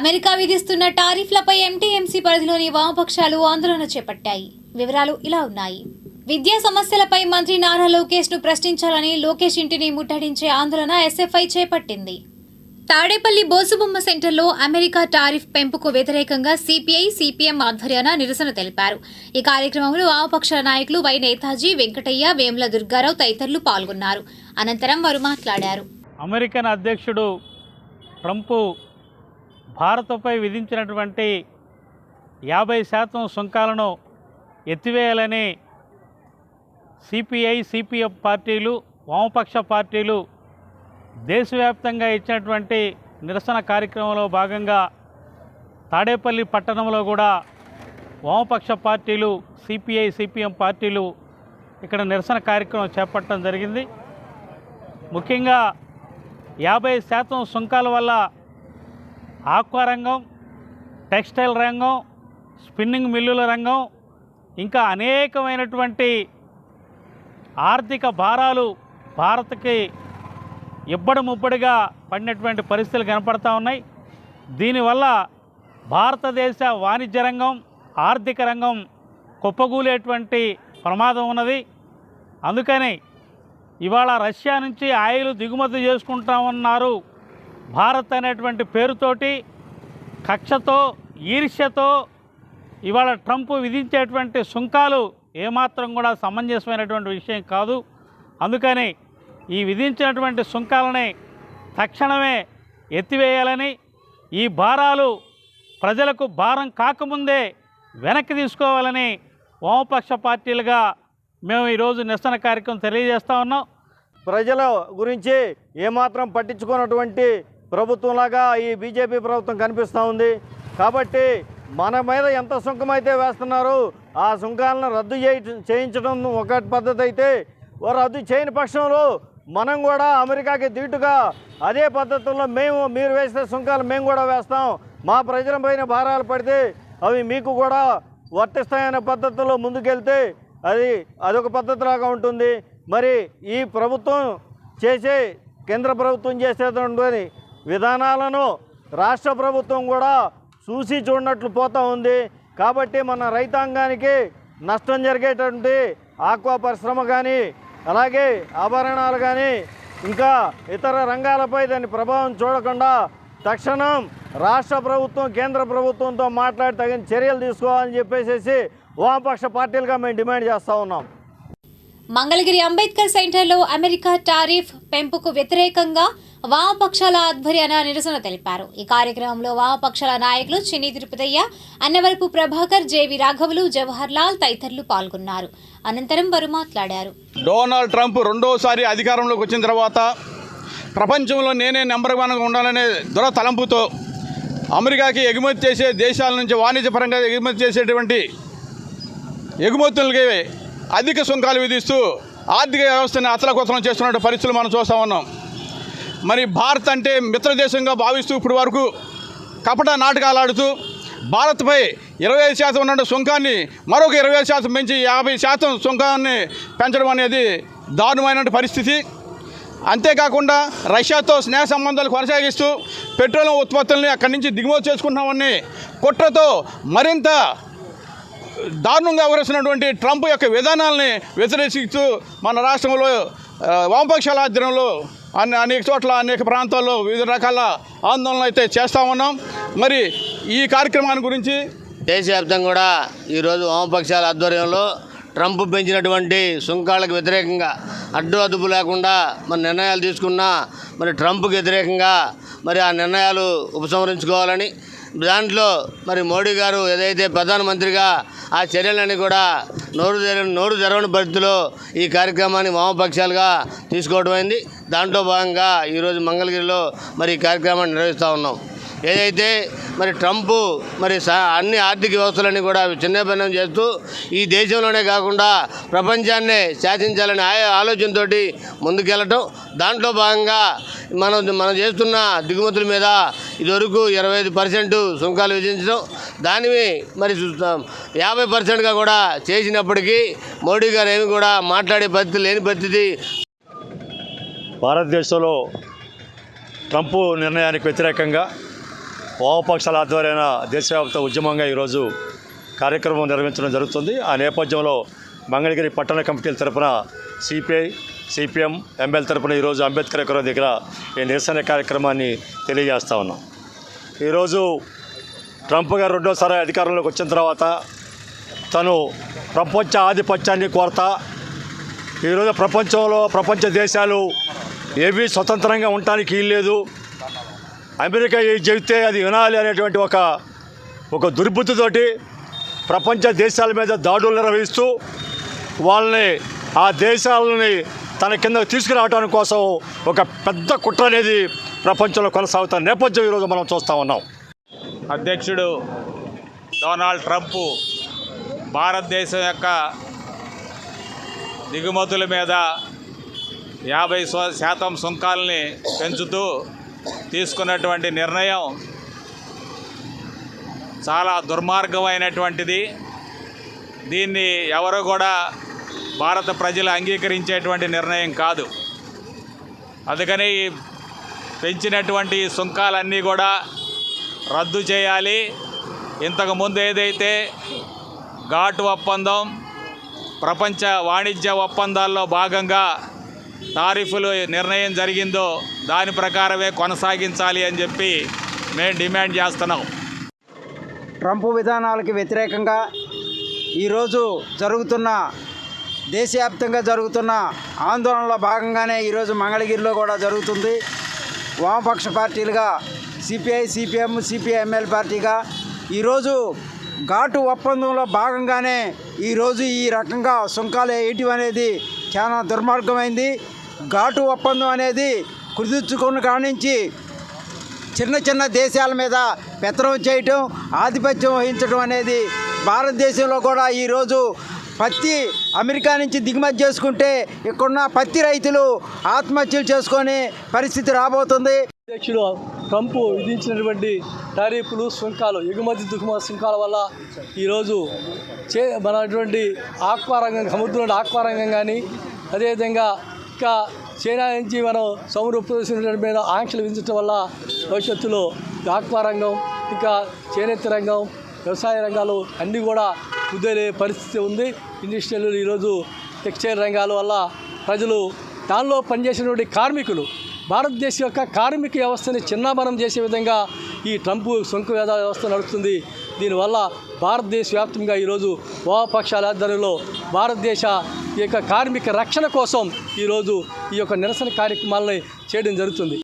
America విధిస్తున్న టారిఫ్లపై MTMC పరిధిలోని వామపక్షాలు ఆందోళన చేపట్టాయి. వివరాలు ఇలా ఉన్నాయి. విద్యా సమస్యలపై మంత్రి నారా లోకేష్ను ప్రశ్నించాలని లోకేష్ ఇంటిని ముట్టడించే ఆందోళన ఎస్ఎఫ్ఐ చేపట్టింది. తాడేపల్లి బోసుబొమ్మ సెంటర్లో అమెరికా టారిఫ్ పెంపుకు వ్యతిరేకంగా సిపిఐ సిపిఎం ఆధ్వర్యాన నిరసన తెలిపారు. ఈ కార్యక్రమంలో వామపక్ష నాయకులు వై నేతాజీ వెంకటయ్య వేముల దుర్గారావు తదితరులు పాల్గొన్నారు. అనంతరం వారు మాట్లాడారు. అమెరికన్ అధ్యక్షుడు ట్రంప్ భారత్పై విధించినటువంటి యాభై శాతం సుంకాలను ఎత్తివేయాలని సిపిఐ సిపిఎఫ్ పార్టీలు వామపక్ష పార్టీలు దేశవ్యాప్తంగా ఇచ్చినటువంటి నిరసన కార్యక్రమంలో భాగంగా తాడేపల్లి పట్టణంలో కూడా వామపక్ష పార్టీలు సిపిఐ సిపిఎం పార్టీలు ఇక్కడ నిరసన కార్యక్రమం చేపట్టడం జరిగింది. ముఖ్యంగా యాభై శాతం సుంకాల వల్ల ఆక్వా రంగం టెక్స్టైల్ రంగం స్పిన్నింగ్ మిల్లుల రంగం ఇంకా అనేకమైనటువంటి ఆర్థిక భారాలు భారత్కి ఇబ్బడి ముబ్బడిగా పడినటువంటి పరిస్థితులు కనపడతా ఉన్నాయి. దీనివల్ల భారతదేశ వాణిజ్య రంగం ఆర్థిక రంగం కుప్పగూలేటువంటి ప్రమాదం ఉన్నది. అందుకని ఇవాళ రష్యా నుంచి ఆయిల్ దిగుమతి చేసుకుంటామన్నారు భారత్ అనేటువంటి పేరుతోటి కక్షతో ఈర్ష్యతో ఇవాళ ట్రంప్ విధించేటువంటి సుంకాలు ఏమాత్రం కూడా సమంజసమైనటువంటి విషయం కాదు. అందుకని ఈ విధించినటువంటి సుంకాలని తక్షణమే ఎత్తివేయాలని ఈ భారాలు ప్రజలకు భారం కాకముందే వెనక్కి తీసుకోవాలని వామపక్ష పార్టీలుగా మేము ఈరోజు నిరసన కార్యక్రమం తెలియజేస్తూ ఉన్నాం. ప్రజల గురించి ఏమాత్రం పట్టించుకున్నటువంటి ప్రభుత్వంలాగా ఈ బీజేపీ ప్రభుత్వం కనిపిస్తూ ఉంది. కాబట్టి మన మీద ఎంత సుంకం అయితే వేస్తున్నారో ఆ సుంకాలను రద్దు చేయ చేయించడం ఒక పద్ధతి అయితే రద్దు చేయని పక్షంలో మనం కూడా అమెరికాకి దీటుగా అదే పద్ధతుల్లో మేము మీరు వేసే సుంకాలు మేము కూడా వేస్తాం. మా ప్రజలపైన భారాలు పడితే అవి మీకు కూడా వర్తిస్తాయనే పద్ధతిలో ముందుకెళ్తే అది అదొక పద్ధతిలాగా ఉంటుంది. మరి ఈ ప్రభుత్వం చేసే కేంద్ర ప్రభుత్వం చేసేటువంటి విధానాలను రాష్ట్ర ప్రభుత్వం కూడా చూసి చూడనట్లు పోతూ ఉంది. కాబట్టి మన రైతాంగానికి నష్టం జరిగేటువంటి ఆక్వా పరిశ్రమ కానీ అలాగే ఆభరణాలు కానీ ఇంకా ఇతర రంగాలపై దాని ప్రభావం చూడకుండా తక్షణం రాష్ట్ర ప్రభుత్వం కేంద్ర ప్రభుత్వంతో మాట్లాడి తగిన చర్యలు తీసుకోవాలని చెప్పేసి వామపక్ష పార్టీలుగా మేము డిమాండ్ చేస్తూ ఉన్నాం. మంగళగిరి అంబేద్కర్ సెంటర్లో అమెరికా టారిఫ్ పెంపుకు వ్యతిరేకంగా వామపక్షాల ఆధ్వర్యాన నిరసన తెలిపారు. ఈ కార్యక్రమంలో వామపక్షాల నాయకులు చిన్ని తిరుపతయ్య అన్నవరపు ప్రభాకర్ జేవి రాఘవులు జవహర్ లాల్ తదితరులు పాల్గొన్నారు. అనంతరం వారు మాట్లాడారు. డొనాల్డ్ ట్రంప్ రెండోసారి అధికారంలోకి వచ్చిన తర్వాత ప్రపంచంలో నేనే నెంబర్ వన్గా ఉండాలనే దొర తలంపుతో అమెరికాకి ఎగుమతి చేసే దేశాల నుంచి వాణిజ్యపరంగా ఎగుమతి చేసేటువంటి ఎగుమతులకి అధిక సుంకాలు విధిస్తూ ఆర్థిక వ్యవస్థని అతలకుతలం చేస్తున్న పరిస్థితులు మనం చూస్తూ ఉన్నాం. మరి భారత్ అంటే మిత్రదేశంగా భావిస్తూ ఇప్పటి వరకు కపట నాటకాలు ఆడుతూ భారత్పై ఇరవై ఐదు శాతం ఉన్న సుంకాన్ని మరొక ఇరవై ఐదు శాతం పెంచి యాభై శాతం సుంకాన్ని పెంచడం అనేది దారుణమైన పరిస్థితి. అంతేకాకుండా రష్యాతో స్నేహ సంబంధాలు కొనసాగిస్తూ పెట్రోలియం ఉత్పత్తుల్ని అక్కడి నుంచి దిగుమతి చేసుకుంటున్నామని కుట్రతో మరింత దారుణంగా వ్యవహరిస్తున్నటువంటి ట్రంప్ యొక్క విధానాలని వ్యతిరేకిస్తూ మన రాష్ట్రంలో వామపక్షాల ఆధ్వర్యంలో అన్ని అనేక చోట్ల అనేక ప్రాంతాల్లో వివిధ రకాల ఆందోళనలు అయితే చేస్తూ ఉన్నాం. మరి ఈ కార్యక్రమాన్ని గురించి దేశవ్యాప్తంగా కూడా ఈరోజు వామపక్షాల ఆధ్వర్యంలో ట్రంప్ పెంచినటువంటి సుంకాలకు వ్యతిరేకంగా అడ్డు అదుపు లేకుండా మరి నిర్ణయాలు తీసుకున్నా మరి ట్రంప్కి వ్యతిరేకంగా మరి ఆ నిర్ణయాలు ఉపసంహరించుకోవాలని దాంట్లో మరి మోడీ గారు ఏదైతే ప్రధానమంత్రిగా ఆ చర్యలన్నీ కూడా నోరు తెర నోరు తెరవని పరిస్థితిలో ఈ కార్యక్రమాన్ని వామపక్షాలుగా తీసుకోవడం అయింది. దాంట్లో భాగంగా ఈరోజు మంగళగిరిలో మరి ఈ కార్యక్రమాన్ని నిర్వహిస్తూ ఉన్నాం. ఏదైతే మరి ట్రంప్ మరి అన్ని ఆర్థిక వ్యవస్థలన్నీ కూడా చిన్నపన్నం చేస్తూ ఈ దేశంలోనే కాకుండా ప్రపంచాన్నే శాసించాలనే ఆ ఆలోచనతో ముందుకెళ్ళటం. దాంట్లో భాగంగా మనం మనం చేస్తున్న దిగుమతుల మీద ఇదివరకు ఇరవై ఐదు పర్సెంట్ సుంకాలు విధించడం దానివి మరి చూస్తాం యాభై పర్సెంట్గా కూడా చేసినప్పటికీ మోడీ గారు ఏమి కూడా మాట్లాడే పరిస్థితి లేని పరిస్థితి. భారతదేశంలో ట్రంప్ నిర్ణయానికి వ్యతిరేకంగా వామపక్షాల ఆధ్వర్యాన దేశవ్యాప్త ఉద్యమంగా ఈరోజు కార్యక్రమం నిర్వహించడం జరుగుతుంది. ఆ నేపథ్యంలో మంగళగిరి పట్టణ కమిటీల తరఫున సిపిఐ సిపిఎం ఎంఎల్ తరపున ఈరోజు అంబేద్కర్ విగ్రహం దగ్గర ఈ నిరసన కార్యక్రమాన్ని తెలియజేస్తా ఉన్నాం. ఈరోజు ట్రంప్ గారు రెండోసారి అధికారంలోకి వచ్చిన తర్వాత తను ప్రపంచ ఆధిపత్యాన్ని కోరతా ఈరోజు ప్రపంచంలో ప్రపంచ దేశాలు ఏవి స్వతంత్రంగా ఉండటానికి వీల్లేదు అమెరికా ఏది చెబితే అది వినాలి అనేటువంటి ఒక ఒక దుర్బుద్ధితోటి ప్రపంచ దేశాల మీద దాడులు నిర్వహిస్తూ వాళ్ళని ఆ దేశాలని తన కింద తీసుకురావడానికి కోసం ఒక పెద్ద కుట్ర అనేది ప్రపంచంలో కొనసాగుతున్న నేపథ్యం ఈరోజు మనం చూస్తూ ఉన్నాం. అధ్యక్షుడు డొనాల్డ్ ట్రంప్ భారతదేశం యొక్క దిగుమతుల మీద యాభై శాతం సుంకాలని పెంచుతూ తీసుకున్నటువంటి నిర్ణయం చాలా దుర్మార్గమైనటువంటిది. దీన్ని ఎవరు కూడా భారత ప్రజలు అంగీకరించేటువంటి నిర్ణయం కాదు. అందుకని పెంచినటువంటి సుంకాలన్నీ కూడా రద్దు చేయాలి. ఇంతకుముందు ఏదైతే ఘాటు ఒప్పందం ప్రపంచ వాణిజ్య ఒప్పందాల్లో భాగంగా టారిఫ్లు నిర్ణయం జరిగిందో దాని ప్రకారమే కొనసాగించాలి అని చెప్పి మేము డిమాండ్ చేస్తున్నాం. ట్రంప్ విధానాలకి వ్యతిరేకంగా ఈరోజు జరుగుతున్న దేశవ్యాప్తంగా జరుగుతున్న ఆందోళనలో భాగంగానే ఈరోజు మంగళగిరిలో కూడా జరుగుతుంది. వామపక్ష పార్టీలుగా సిపిఐ సిపిఎం సిపిఐఎంఎల్ పార్టీగా ఈరోజు ఘాటు ఒప్పందంలో భాగంగానే ఈరోజు ఈ రకంగా సుంకాలు వేయటం అనేది చాలా దుర్మార్గమైంది. ఘాటు ఒప్పందం అనేది కుదుర్చుకున్న కానించి చిన్న చిన్న దేశాల మీద పెత్తనం చేయటం ఆధిపత్యం వహించడం అనేది భారతదేశంలో కూడా ఈరోజు పత్తి అమెరికా నుంచి దిగుమతి చేసుకుంటే ఇక్కడున్న పత్తి రైతులు ఆత్మహత్యలు చేసుకొని పరిస్థితి రాబోతుంది. అధ్యక్షుడు ట్రంప్ విధించినటువంటి టారీఫ్లు సుంకాలు ఎగుమతి దిగుమతి సుంకాల వల్ల ఈరోజు చే మనటువంటి ఆక్వా రంగం సముద్రంలో ఆక్వారంగం కానీ అదేవిధంగా ఇంకా చైనా నుంచి మనం సముద్ర మీద ఆంక్షలు విధించడం వల్ల భవిష్యత్తులో ఆక్వా రంగం ఇంకా చేనేత రంగం వ్యవసాయ రంగాలు అన్నీ కూడా కుదేలే పరిస్థితి ఉంది. ఇండస్ట్రియల్ ఈరోజు టెక్స్టైల్ రంగాల వల్ల ప్రజలు దానిలో పనిచేసినటువంటి కార్మికులు భారతదేశం యొక్క కార్మిక వ్యవస్థని చిన్నామనం చేసే విధంగా ఈ ట్రంప్ సొంకు వేద వ్యవస్థ నడుస్తుంది. దీనివల్ల భారతదేశ వ్యాప్తంగా ఈరోజు వామపక్షాల ఆధ్వర్యంలో భారతదేశ ఈ యొక్క కార్మిక రక్షణ కోసం ఈరోజు ఈ యొక్క నిరసన కార్యక్రమాలని చేయడం జరుగుతుంది.